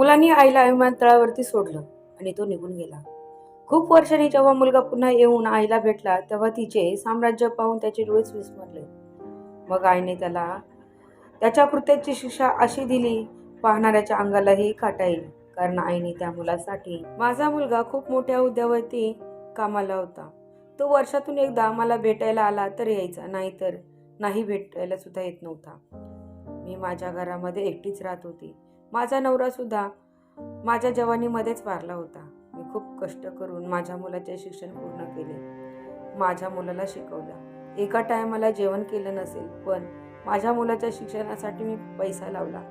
मुलांनी आईला विमानतळावरती सोडलं आणि तो निघून गेला. खूप वर्षांनी जेव्हा मुलगा पुन्हा येऊन आईला भेटला तेव्हा तिचे साम्राज्य पाहून त्याचे डोळेच विस्मरले. मग आईने त्याला त्याच्या कृत्याची शिक्षा अशी दिली पाहणाऱ्याच्या अंगालाही काटा येईल. कारण आईने त्या मुलासाठी माझा मुलगा खूप मोठ्या उद्यावरती कामाला होता. तो वर्षातून एकदा मला भेटायला आला तर यायचा नाहीतर नाही भेटायला सुद्धा येत नव्हता. मी माझ्या घरामध्ये एकटीच राहत होती. माझा नवरासुद्धा माझ्या जवानीमध्येच वारला होता. मी खूप कष्ट करून माझ्या मुलाचे शिक्षण पूर्ण केले. माझ्या मुलाला शिकवलं. एका टायमाला जेवण केलं नसेल पण माझ्या मुलाच्या शिक्षणासाठी मी पैसा लावला.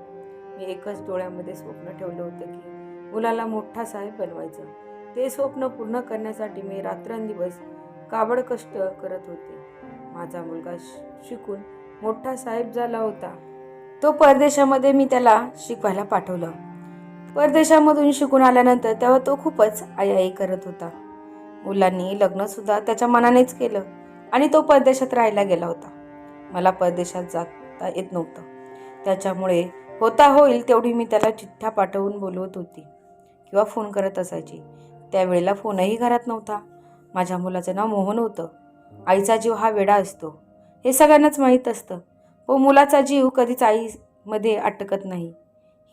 मी एकच डोळ्यामध्ये स्वप्न ठेवलं होतं की मुलाला मोठा साहेब बनवायचं. ते स्वप्न पूर्ण करण्यासाठी मी रात्रंदिवस काबड कष्ट करत होते. माझा मुलगा श- शिकून मोठा साहेब झाला होता. तो परदेशामध्ये मी त्याला शिकवायला पाठवलं. परदेशामधून शिकून आल्यानंतर तेव्हा तो खूपच आयाई करत होता. मुलांनी लग्नसुद्धा त्याच्या मनानेच केलं आणि तो परदेशात राहायला गेला होता. मला परदेशात जाता येत नव्हतं. त्याच्यामुळे होता होईल तेवढी मी त्याला चिठ्ठ्या पाठवून बोलवत होती किंवा फोन करत असायची. त्यावेळेला फोनही घरात नव्हता. माझ्या मुलाचं नाव मोहन होतं. आईचा जीव हा वेडा असतो. हे सगळ्यांनाच माहीत असतं. व मुलाचा जीव कधीच आईमध्ये अटकत नाही.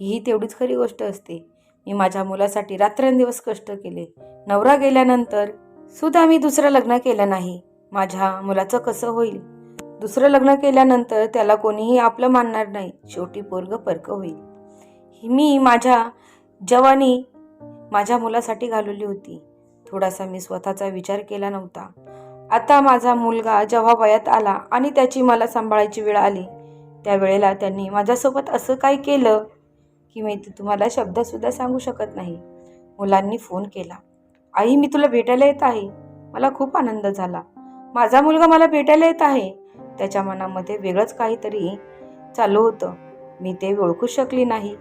ही तेवढीच खरी गोष्ट असते. मी माझ्या मुलासाठी रात्रंदिवस कष्ट केले. नवरा गेल्यानंतर सुद्धा मी दुसरं लग्न केलं नाही. माझ्या मुलाचं कसं होईल? दुसरं लग्न केल्यानंतर त्याला कोणीही आपलं मानणार नाही. शेवटी पोरग परक होईल. मी माझ्या जवानी माझ्या मुलासाठी घालवली होती. थोडासा मी स्वतःचा विचार केला नव्हता. आता माझा मुलगा जेव्हा वयात आला आणि त्याची मला सांभाळायची वेळ आली त्यावेळेला त्यांनी माझ्यासोबत असं काय केलं की मी तुम्हाला शब्दसुद्धा सांगू शकत नाही. मुलांनी फोन केला. आई मी तुला भेटायला येत आहे. मला खूप आनंद झाला. माझा मुलगा मला भेटायला येत आहे. त्याच्या मनामध्ये वेगळंच काहीतरी चालू होतं. मी ते ओळखू शकली नाही.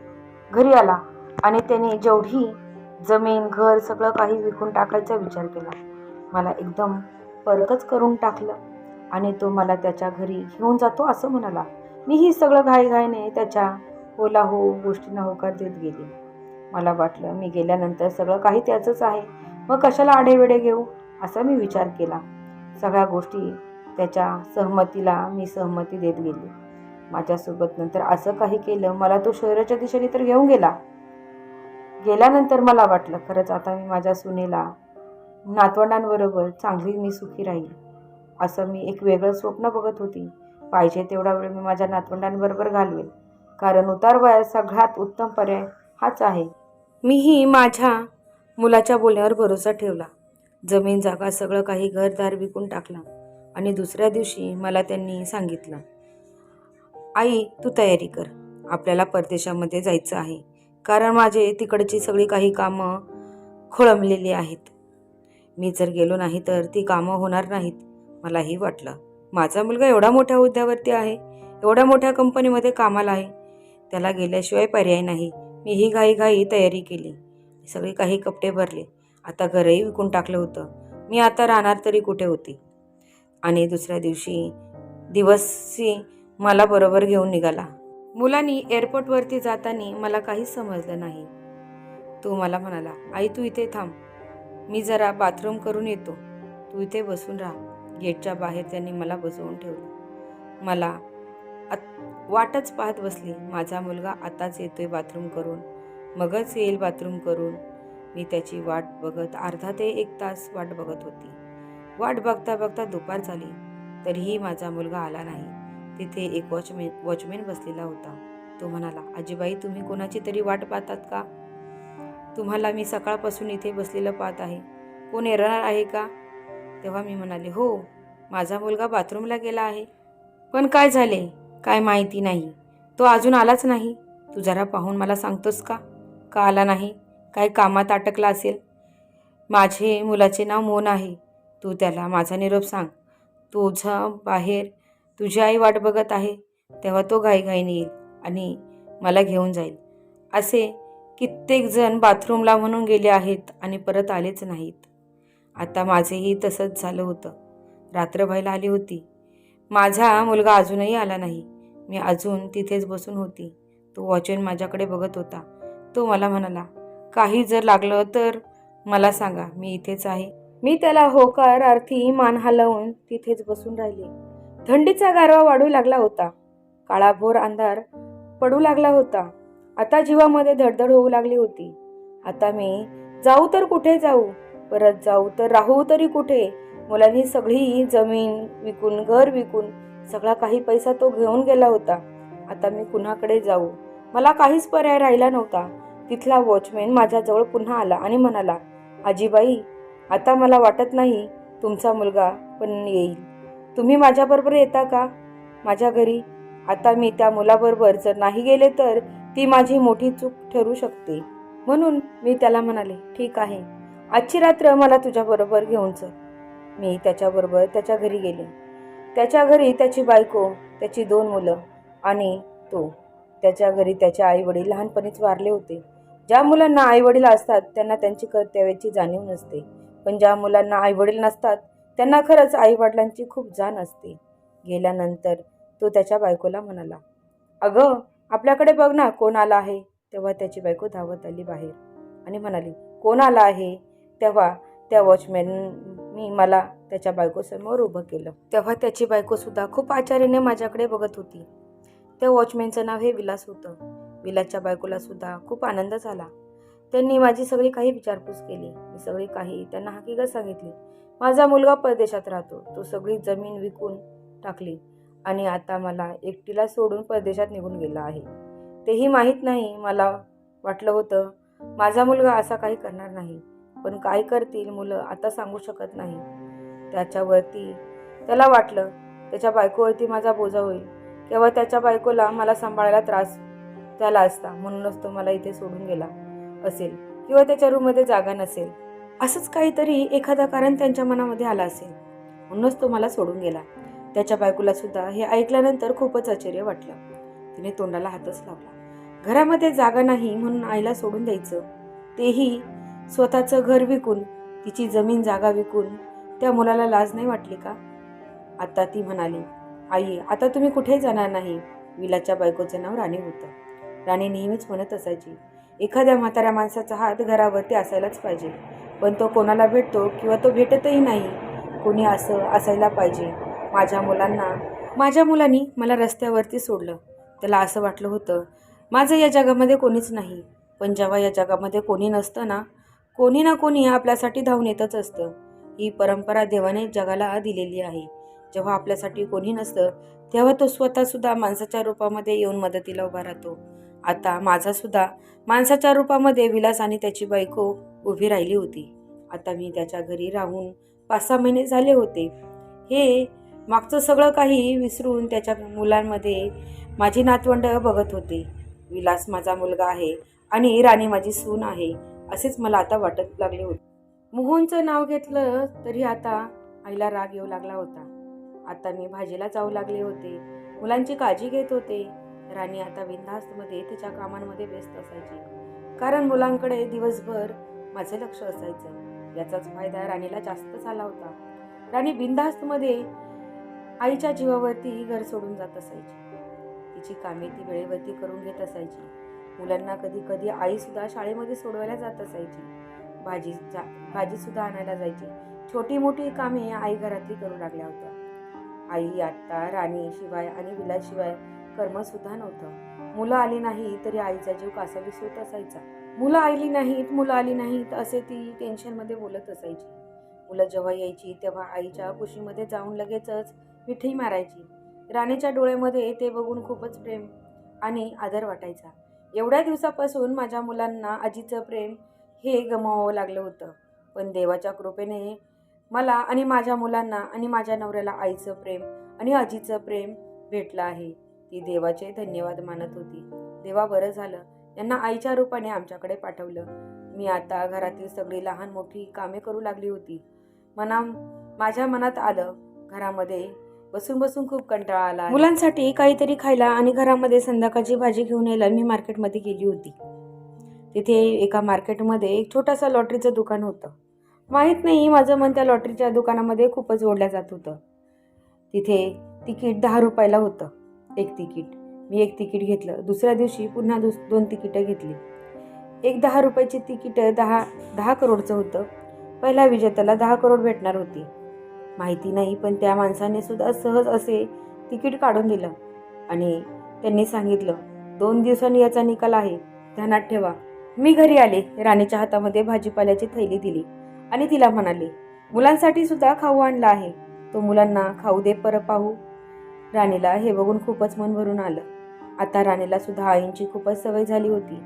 घरी आला आणि त्याने जेवढी जमीन घर सगळं काही विकून टाकायचा विचार केला. मला एकदम परकच करून टाकलं. आणि तो मला त्याच्या घरी घेऊन जातो असं म्हणाला. मी ही सगळं घाईघाईने त्याच्या होला हो गोष्टींना होकार देत गेली. मला वाटलं मी गेल्यानंतर सगळं काही त्याचंच आहे. मग कशाला आडेवेडे घेऊ? असा मी विचार केला. सगळ्या गोष्टी त्याच्या सहमतीला मी सहमती देत गेली. माझ्यासोबत नंतर असं काही केलं मला तो शहराच्या दिशेने तर घेऊन गेला. गेल्यानंतर मला वाटलं खरंच आता मी माझ्या सुनेला नातवंडांबरोबर चांगली मी सुखी राहील असं मी एक वेगळं स्वप्न बघत होती. पाहिजे तेवढा वेळ मी माझ्या नातवंडांबरोबर घालवेल कारण उतार वयात सगळ्यात उत्तम पर्याय हाच आहे. मीही माझ्या मुलाच्या बोलण्यावर भरोसा ठेवला. जमीन जागा सगळं काही घरदार विकून टाकला आणि दुसऱ्या दिवशी मला त्यांनी सांगितलं आई तू तयारी कर. आपल्याला परदेशामध्ये जायचं आहे. कारण माझे तिकडची सगळी काही कामं खोळंबलेली आहेत. मी जर गेलो नाही तर ती कामं होणार नाहीत मलाही वाटलं. माझा मुलगा एवढा मोठ्या हुद्द्यावरती आहे एवढ्या मोठ्या कंपनीमध्ये कामाला आहे. त्याला गेल्याशिवाय पर्याय नाही. मी ही घाई तयारी केली. सगळे काही कपडे भरले. आता घरही विकून टाकलं होतं. मी आता राहणार तरी कुठे होती? आणि दुसऱ्या दिवशी दिवसी मला बरोबर घेऊन निघाला. मुलांनी एअरपोर्टवरती जाताना मला काहीच समजलं नाही. तो मला म्हणाला आई तू इथे थांब. मी जरा बाथरूम करून येतो. तू इथे बसून राहा. गेटच्या बाहेर त्यांनी मला बसवून ठेवलं. मला आत- वाटच पाहत बसली. माझा मुलगा आताच येतोय बाथरूम करून. मगच येईल बाथरूम करून. मी त्याची वाट बघत अर्धा ते एक तास वाट बघत होती. वाट बघता बघता दुपार झाली. तरीही माझा मुलगा आला नाही. तिथे एक वॉचमॅन वॉचमॅन बसलेला होता. तो म्हणाला आजीबाई तुम्ही कोणाची तरी वाट पाहतात का? तुम्हाला मी सकाळपासून इथे बसलेलं पाहत आहे. कोण येणार आहे का? तेव्हा मी म्हणाले हो माझा मुलगा बाथरूमला गेला आहे. पण काय झाले? काय माहिती नाही. तो अजून आलाच नाही. तू जरा पाहून मला सांगतोस का? का आला नाही? काय कामात अटकला असेल? माझे मुलाचे नाव मोन आहे. तू त्याला माझा निरोप सांग. तुझा बाहेर तुझी आई वाट बघत आहे. तेव्हा तो घाईघाईने येईल आणि मला घेऊन जाईल. असे कित्येक जण बाथरूमला म्हणून गेले आहेत आणि परत आलेच नाहीत. आता माझेही तसंच झालं होतं. रात्र व्हायला आली होती. माझा मुलगा अजूनही आला नाही. मी अजून तिथेच बसून होती. तो वॉचन माझ्याकडे बघत होता. तो मला म्हणाला काही जर लागलं तर मला सांगा मी इथेच आहे. मी त्याला होकार अर्थी मान हलवून तिथेच बसून राहिले. थंडीचा गारवा वाढू लागला होता. काळाभोर अंधार पडू लागला होता. आता जीवामध्ये धडधड होऊ लागली होती. आता मी जाऊ तर कुठे जाऊ? परत जाऊ तर राहू तरी कुठे? मुलांनी सगळी जमीन विकून घर विकून सगळा काही पैसा तो घेऊन गेला होता. आता मी कुणाकडे जाऊ? मला काहीच पर्याय राहिला नव्हता. तिथला वॉचमॅन माझ्याजवळ पुन्हा आला आणि म्हणाला आजीबाई आता मला वाटत नाही तुमचा मुलगा पण येईल. तुम्ही माझ्याबरोबर येता का? माझ्या घरी? आता मी त्या मुलाबरोबर जर नाही गेले तर ती माझी मोठी चूक ठरू शकते. म्हणून मी त्याला म्हणाले ठीक आहे. आजची रात्र मला तुझ्याबरोबर घेऊन चल. मी त्याच्याबरोबर त्याच्या घरी गेले. त्याच्या घरी त्याची बायको त्याची दोन मुलं आणि तो. त्याच्या घरी त्याचे आईवडील लहानपणीच वारले होते. ज्या मुलांना आईवडील असतात त्यांना त्यांची कर्तव्याची जाणीव नसते. पण ज्या मुलांना आईवडील नसतात त्यांना खरंच आईवडिलांची खूप जाण असते. गेल्यानंतर तो त्याच्या बायकोला म्हणाला अगं आपल्याकडे बघ ना कोण आला आहे? तेव्हा त्याची बायको धावत आली बाहेर आणि म्हणाली कोण आला आहे? तेव्हा त्या वॉचमॅननी मला त्याच्या बायकोसमोर उभं केलं. तेव्हा त्याची बायकोसुद्धा खूप आचार्याने माझ्याकडे बघत होती. त्या वॉचमॅनचं नाव हे विलास होतं. विलासच्या बायकोला सुद्धा खूप आनंद झाला. त्यांनी माझी सगळी काही विचारपूस केली. मी सगळी काही त्यांना हकीकत सांगितली. माझा मुलगा परदेशात राहतो. तो सगळी जमीन विकून टाकली. आणि आता मला एकटीला सोडून परदेशात निघून गेला आहे. तेही माहीत नाही मला वाटलं होतं माझा मुलगा असा काही करणार नाही पण काय करतील मुलं आता सांगू शकत नाही. त्याच्यावरती त्याला वाटलं त्याच्या बायकोवरती माझा बोजा होईल किंवा त्याच्या बायकोला मला सांभाळायला त्रास झाला असता म्हणूनच तो मला इथे सोडून गेला असेल किंवा त्याच्या रूममध्ये जागा नसेल. असंच काहीतरी एखादं कारण त्यांच्या मनामध्ये आलं असेल म्हणूनच तो मला सोडून गेला. त्याच्या बायकोला सुद्धा हे ऐकल्यानंतर खूपच आश्चर्य वाटलं. तिने तोंडाला हातच लावला. घरामध्ये जागा नाही म्हणून आईला सोडून द्यायचं. तेही स्वतःचं घर विकून तिची जमीन जागा विकून त्या मुलाला लाज नाही वाटली का? आता ती म्हणाली आई आता तुम्ही कुठेही जाणार नाही? विलाच्या बायकोचं नाव राणी होतं. राणी नेहमीच म्हणत असायची एखाद्या म्हाताऱ्या माणसाचा हात घरावरती असायलाच पाहिजे. पण तो कोणाला भेटतो किंवा तो भेटतही नाही. कोणी असं असायला पाहिजे. माझ्या मुलांना. माझ्या मुलांनी मला रस्त्यावरती सोडलं. त्याला असं वाटलं होतं माझं या जगामध्ये कोणीच नाही. पण जेव्हा या जगामध्ये कोणी नसतं ना कोणी ना कोणी आपल्यासाठी धावून येतच असतं. ही परंपरा देवाने जगाला दिलेली आहे. जेव्हा आपल्यासाठी कोणी नसतं तेव्हा तो स्वतःसुद्धा माणसाच्या रूपामध्ये येऊन मदतीला उभा राहतो. आता माझासुद्धा माणसाच्या रूपामध्ये विलास आणि त्याची बायको उभी राहिली होती. आता मी त्याच्या घरी राहून पाच सहा महिने झाले होते. हे मागचं सगळं काही विसरून त्याच्या मुलांमध्ये माझी नातवंड बघत होते. विलास माझा मुलगा आहे आणि राणी माझी सून आहे असेच मला आता वाटत लागले होते. मोहनचं नाव घेतलं तरी आता आईला राग येऊ लागला होता. आता मी भाजीला जाऊ लागले होते. मुलांची काळजी घेत होते. राणी आता बिनधास्तमध्ये तिच्या कामांमध्ये व्यस्त असायची. कारण मुलांकडे दिवसभर माझं लक्ष असायचं. याचाच फायदा राणीला जास्त झाला होता. राणी बिनधास्तमध्ये आईच्या जीवावरती घर सोडून जात असायची. तिची कामे ती वेळेवरती करून घेत असायची. मुलांना कधी कधी आईसुद्धा शाळेमध्ये सोडवायला जात असायची. भाजी जा भाजीसुद्धा आणायला जायची. छोटी मोठी कामे आई घरातली करू लागल्या होत्या. आई आत्ता राणी शिवाय आणि विलाशिवाय कर्मसुद्धा नव्हतं. मुलं आली नाही तरी आईचा जीव कासावीस होत असायचा. मुलं आली नाहीत मुलं आली नाहीत असे ती टेन्शनमध्ये बोलत असायची. मुलं जेव्हा यायची तेव्हा आईच्या कुशीमध्ये जाऊन लगेचच मिठी मारायची. राणीच्या डोळ्यामध्ये ते बघून खूपच प्रेम आणि आदर वाटायचा. एवढ्या दिवसापासून माझ्या मुलांना आजीचं प्रेम हे गमावावं लागलं होतं. पण देवाच्या कृपेने मला आणि माझ्या मुलांना आणि माझ्या नवऱ्याला आईचं प्रेम आणि आजीचं प्रेम भेटलं आहे. ती देवाचे धन्यवाद मानत होती. देवा बरं झालं. यांना आईच्या रूपाने आमच्याकडे पाठवलं. मी आता घरातील सगळी लहान मोठी कामे करू लागली होती. मना माझ्या मनात आलं घरामध्ये बसून बसून खूप कंटाळा आला मुलांसाठी काहीतरी खायला आणि घरामध्ये संध्याकाळची भाजी घेऊन यायला मी मार्केटमध्ये गेली होती. तिथे एका मार्केटमध्ये एक छोटासा लॉटरीचं दुकान होतं. माहीत नाही माझं मन त्या लॉटरीच्या दुकानामध्ये खूपच ओढल्या जात होतं. तिथे तिकीट दहा रुपयाला होतं एक तिकीट. मी एक तिकीट घेतलं. दुसऱ्या दिवशी पुन्हा दुस दोन तिकीटं घेतली. एक दहा रुपयाची तिकीट दहा दहा करोडचं होतं. पहिल्या विजेत्याला दहा करोड भेटणार होती. माहिती नाही पण त्या माणसाने सुद्धा सहज असे तिकीट काढून दिलं. आणि त्यांनी सांगितलं दोन दिवसांनी याचा निकाल आहे. ध्यानात ठेवा. मी घरी आले. राणीच्या हातामध्ये भाजीपाल्याची थैली दिली आणि तिला म्हणाले मुलांसाठी सुद्धा खाऊ आणला आहे. तो मुलांना खाऊ दे पर पाहू. राणीला हे बघून खूपच मन भरून आलं. आता राणीला सुद्धा आईंची खूपच सवय झाली होती.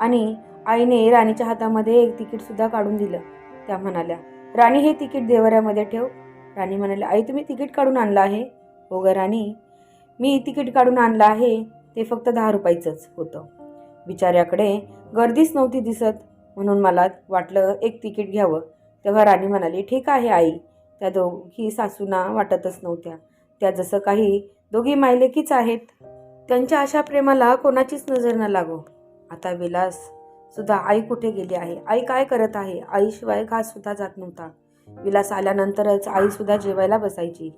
आणि आईने राणीच्या हातामध्ये एक तिकीट सुद्धा काढून दिलं. त्या म्हणाल्या राणी हे तिकीट देवऱ्यामध्ये ठेव. राणी म्हणाली आई तुम्ही तिकीट काढून आणलं आहे? हो ग राणी मी तिकीट काढून आणलं आहे ते फक्त दहा रुपयाचंच होतं. बिचाऱ्याकडे गर्दीच नव्हती दिसत म्हणून मला वाटलं एक तिकीट घ्यावं. तेव्हा राणी म्हणाली ठीक आहे आई. त्या दोघी सासूना वाटतच नव्हत्या. त्या जसं काही दोघी मायलेकीच आहेत त्यांच्या अशा प्रेमाला कोणाचीच नजर न लागो. आता विलास सुद्धा आई कुठे गेली आहे? आई काय करत आहे? आईशिवाय घास सुद्धा जात नव्हता. विलास आल्यानंतरच आईसुद्धा जेवायला बसायची.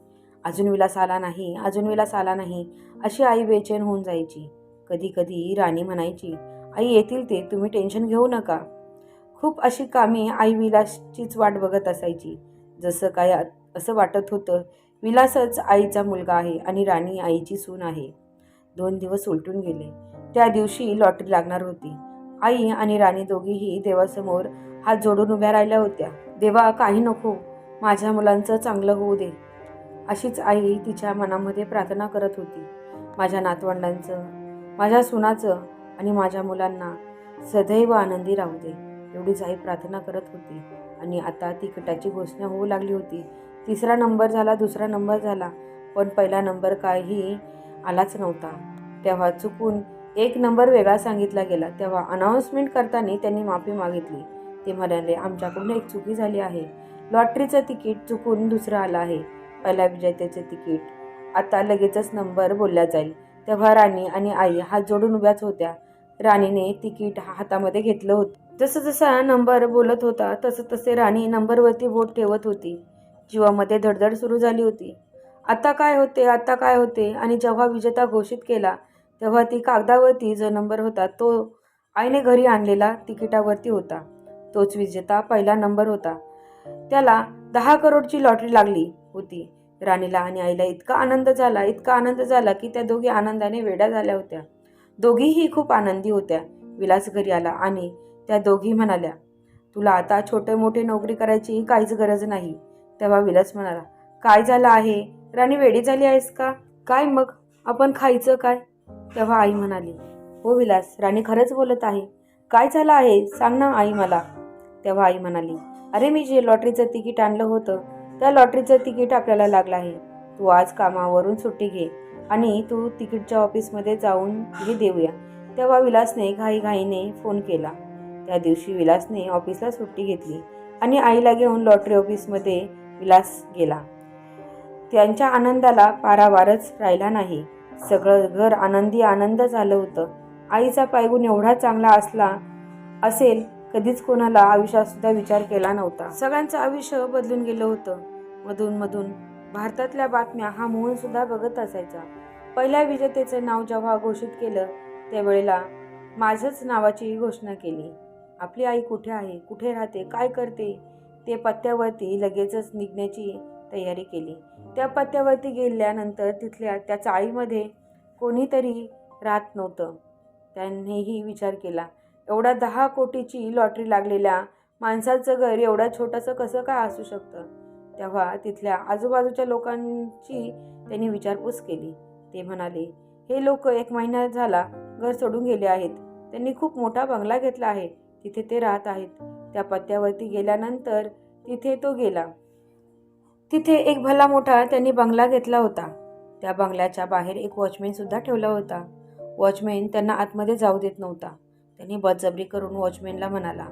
अजून विलास आला नाही अजून विलास आला नाही अशी आई बेचैन होऊन जायची. कधी कधी राणी म्हणायची आई येतील ते तुम्ही टेन्शन घेऊ नका. खूप अशी कामे आई विलासचीच वाट बघत असायची. जसं काय असं वाटत होतं विलासच आईचा मुलगा आहे आणि राणी आईची सून आहे. दोन दिवस उलटून गेले. त्या दिवशी लॉटरी लागणार होती. आई आणि राणी दोघीही देवासमोर हात जोडून उभ्या राहिल्या होत्या. देवा काही नको. माझ्या मुलांचं चांगलं होऊ दे. अशीच आई तिच्या मनामध्ये प्रार्थना करत होती. माझ्या नातवंडांचं माझ्या सुनाचं आणि माझ्या मुलांना सदैव आनंदी राहू दे एवढीच आई प्रार्थना करत होती. आणि आता तिकिटाची घोषणा होऊ लागली होती. तिसरा नंबर झाला दुसरा नंबर झाला पण पहिला नंबर काही आलाच नव्हता. तेव्हा चुकून एक नंबर वेगळा सांगितला गेला. तेव्हा अनाऊन्समेंट करताना त्यांनी माफी मागितली. ते म्हणाले आमच्याकडून एक चुकी झाली आहे. लॉटरीचं तिकीट चुकून दुसरं आलं आहे. पहिल्या विजेत्याचे तिकीट. आता लगेचच नंबर बोलला जाईल. तेव्हा राणी आणि आई हात जोडून उभ्याच होत्या. राणीने तिकीट हातामध्ये घेतलं होतं. जसं जसा नंबर बोलत होता तसं तसे राणी नंबरवरती बोट ठेवत होती. जीवामध्ये धडधड सुरू झाली होती. आता काय होते आता काय होते? आणि जेव्हा विजेता घोषित केला तेव्हा ती कागदावरती जो नंबर होता तो आईने घरी आणलेला तिकिटावरती होता. तोच विजेता पहिला नंबर होता. त्याला दहा करोडची लॉटरी लागली होती. राणीला आणि आईला इतका आनंद झाला इतका आनंद झाला की त्या दोघी आनंदाने वेड्या झाल्या होत्या. दोघीही खूप आनंदी होत्या. विलास घरी आला आणि त्या दोघी म्हणाल्या तुला आता छोटे मोठे नोकरी करायची काहीच गरज नाही. तेव्हा विलास म्हणाला काय झालं आहे? राणी वेडी झाली आहेस का? काय मग? आपण खायचं काय? तेव्हा आई म्हणाली हो विलास राणी खरंच बोलत आहे. काय झालं आहे? सांग ना आई मला. तेव्हा आई म्हणाली अरे मी जे लॉटरीचं तिकीट आणलं होतं त्या लॉटरीचं तिकीट आपल्याला लागलं आहे. तू आज कामावरून सुट्टी घे आणि तू तिकीटच्या ऑफिसमध्ये जाऊन हे देऊया. तेव्हा विलासने घाईघाईने फोन केला. त्या दिवशी विलासने ऑफिसला सुट्टी घेतली आणि आईला घेऊन लॉटरी ऑफिसमध्ये विलास गेला. त्यांच्या आनंदाला पारावारच राहिला नाही. सगळं घर आनंदी आनंद झालं होतं. आईचा पायगुण एवढा चांगला असला असेल कधीच कोणाला आयुष्यात सुद्धा विचार केला नव्हता. सगळ्यांचं आयुष्य बदलून गेलं होतं. मधून मधून भारतातल्या बातम्या हा मोहन सुद्धा बघत असायचा. पहिल्या विजेतेचं नाव जेव्हा घोषित केलं त्यावेळेला माझंच नावाची घोषणा केली. आपली आई कुठे आहे? कुठे राहते? काय करते? ते पत्त्यावरती लगेचच निघण्याची तयारी केली. त्या पत्त्यावरती गेल्यानंतर तिथल्या त्या चाळीमध्ये कोणीतरी राहत नव्हतं. त्यांनीही विचार केला. एवढा दहा कोटीची लॉटरी लागलेल्या माणसाचं घर एवढं छोटंसं कसं काय असू शकतं? तेव्हा तिथल्या आजूबाजूच्या लोकांची त्यांनी विचारपूस केली. ते म्हणाले हे लोक एक महिना झाला घर सोडून गेले आहेत. त्यांनी खूप मोठा बंगला घेतला आहे. तिथे ते राहत आहेत. त्या पत्त्यावरती गेल्यानंतर तिथे तो गेला. तिथे एक भला मोठा त्यांनी बंगला घेतला होता. त्या बंगल्याच्या बाहेर एक वॉचमॅन सुद्धा ठेवला होता. वॉचमॅन त्यांना आतमध्ये जाऊ देत नव्हता. त्यांनी बदजबरी करून वॉचमॅनला म्हणाला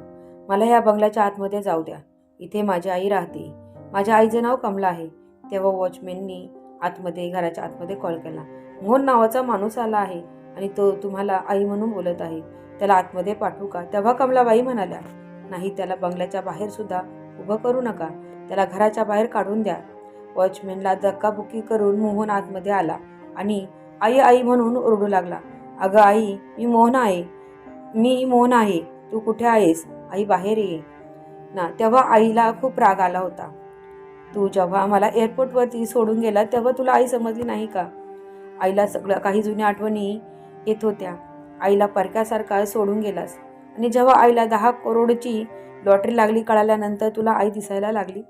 मला ह्या बंगल्याच्या आतमध्ये जाऊ द्या. इथे माझी आई राहते. माझ्या आईचं नाव कमला आहे. तेव्हा वॉचमॅननी आतमध्ये घराच्या आतमध्ये कॉल केला मोहन नावाचा माणूस आला आहे आणि तो तुम्हाला आई म्हणून बोलत आहे. त्याला आतमध्ये पाठवू का? तेव्हा कमलाबाई म्हणाल्या नाही त्याला बंगल्याच्या बाहेर सुद्धा उभं करू नका. त्याला घराच्या बाहेर काढून द्या. वॉचमॅनला धक्काबुक्की करून मोहन आतमध्ये आला आणि आई आई म्हणून ओरडू लागला अगं आई मी मोहन आहे. मी मोहन आहे तू कुठे आहेस? आई बाहेर ये. ना तेव्हा आईला खूप राग आला होता. तू जेव्हा मला एअरपोर्टवरती सोडून गेला तेव्हा तुला आई समजली नाही का? आईला सगळं काही जुन्या आठवणी येत होत्या. आईला परक्यासारखा सोडून गेलास. आणि जेव्हा आईला दहा करोडची लॉटरी लागली कळाल्यानंतर तुला आई दिसायला लागली.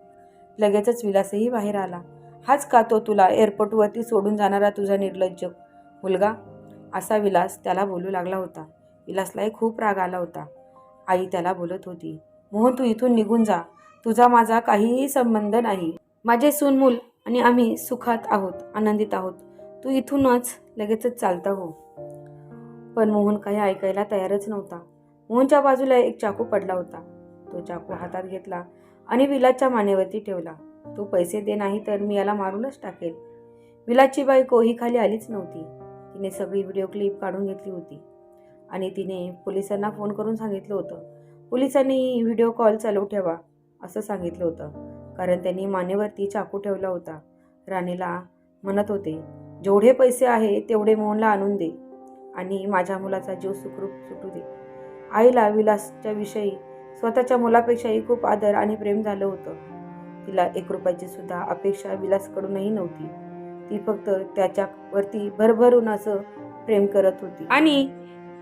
लगेचच विलासही बाहेर आला. हाच का तो तुला एअरपोर्टवरती सोडून जाणारा तुझा निर्लज्ज? मुलगा? असा विलास त्याला बोलू लागला होता. विलासलाही खूप राग आला होता. आई त्याला बोलत होती मोहन तू इथून निघून जा. तुझा माझा काहीही संबंध नाही. माझे सूनमूल आणि आम्ही सुखात आहोत आनंदित आहोत. तू इथूनच लगेचच चालता हो. पण मोहन काही ऐकायला तयारच नव्हता. मोहनच्या बाजूला एक चाकू पडला होता. तो चाकू हातात घेतला आणि विलासच्या मानेवरती ठेवला. तू पैसे दे नाही तर मी याला मारूनच टाकेल. विलासची बायको ही खाली आलीच नव्हती. तिने सगळी व्हिडिओ क्लिप काढून घेतली होती. आणि तिने पोलिसांना फोन करून सांगितलं होतं. पोलिसांनी व्हिडिओ कॉल चालू ठेवा असं सांगितलं होतं. कारण त्यांनी मानेवरती चाकू ठेवला होता. राणीला म्हणत होते जेवढे पैसे आहे तेवढे मोहनला आणून दे आणि माझ्या मुलाचा जीव सुखरूप सुटू दे. आईला विलासच्या विषयी स्वतःच्या मुलापेक्षाही खूप आदर आणि प्रेम झालं होतं. तिला एक रुपयाची सुद्धा अपेक्षा विलासकडूनही नव्हती. ती फक्त त्याच्यावरती भरभरून असं प्रेम करत होती. आणि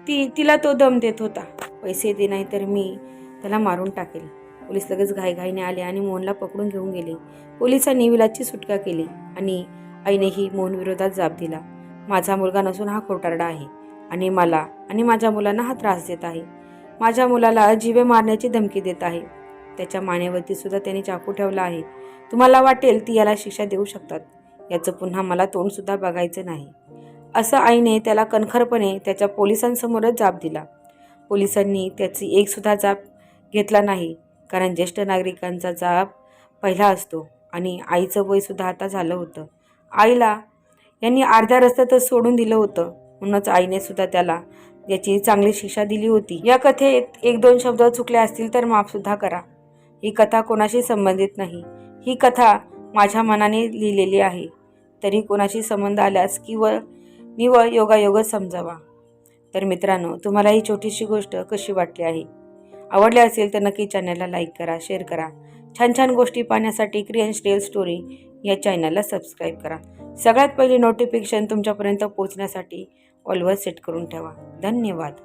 ती तिला तो दम देत होता. पैसे दे नाही तर मी त्याला मारून टाकेल. पोलीस लगेच घाईघाईने आले आणि मोहनला पकडून घेऊन गेले. पोलिसांनी विलाची सुटका केली आणि आईनेही मोहन विरोधात जाब दिला. माझा मुलगा नसून हा खोटारडा आहे आणि मला आणि माझ्या मुलांना हा त्रास देत आहे. माझ्या मुलाला जीवे मारण्याची धमकी देत आहे. त्याच्या मानेवरती सुद्धा त्याने चाकू ठेवला आहे. तुम्हाला वाटेल ती याला शिक्षा देऊ शकतात. याचं पुन्हा मला तोंडसुद्धा बघायचं नाही. असं आईने त्याला कणखरपणे त्याच्या पोलिसांसमोरच जाब दिला. पोलिसांनी त्याची एकसुद्धा जाब घेतला नाही कारण ज्येष्ठ नागरिकांचा जाब पहिला असतो आणि आईचं वयसुद्धा आता झालं होतं. आईला यांनी अर्ध्या रस्त्यातच सोडून दिलं होतं. म्हणूनच आईने सुद्धा त्याला याची चांगली शिक्षा दिली होती. या कथेत एक दोन शब्द चुकले असतील तर माफसुद्धा करा. ही कथा कोणाशी संबंधित नाही. ही कथा माझ्या मनाने लिहिलेली आहे. तरी कोणाशी संबंध आल्यास किंवा निवळ योगायोगच समजावा. तर मित्रांनो तुम्हाला ही छोटीशी गोष्ट कशी वाटली आहे? आवडली असेल तर नक्की चॅनलला लाईक करा शेअर करा. छान छान गोष्टी पाहण्यासाठी क्रियन्स रिअल स्टोरी या चॅनलला सबस्क्राईब करा. सगळ्यात पहिले नोटिफिकेशन तुमच्यापर्यंत पोहोचण्यासाठी ऑलवर सेट करून ठेवा. धन्यवाद.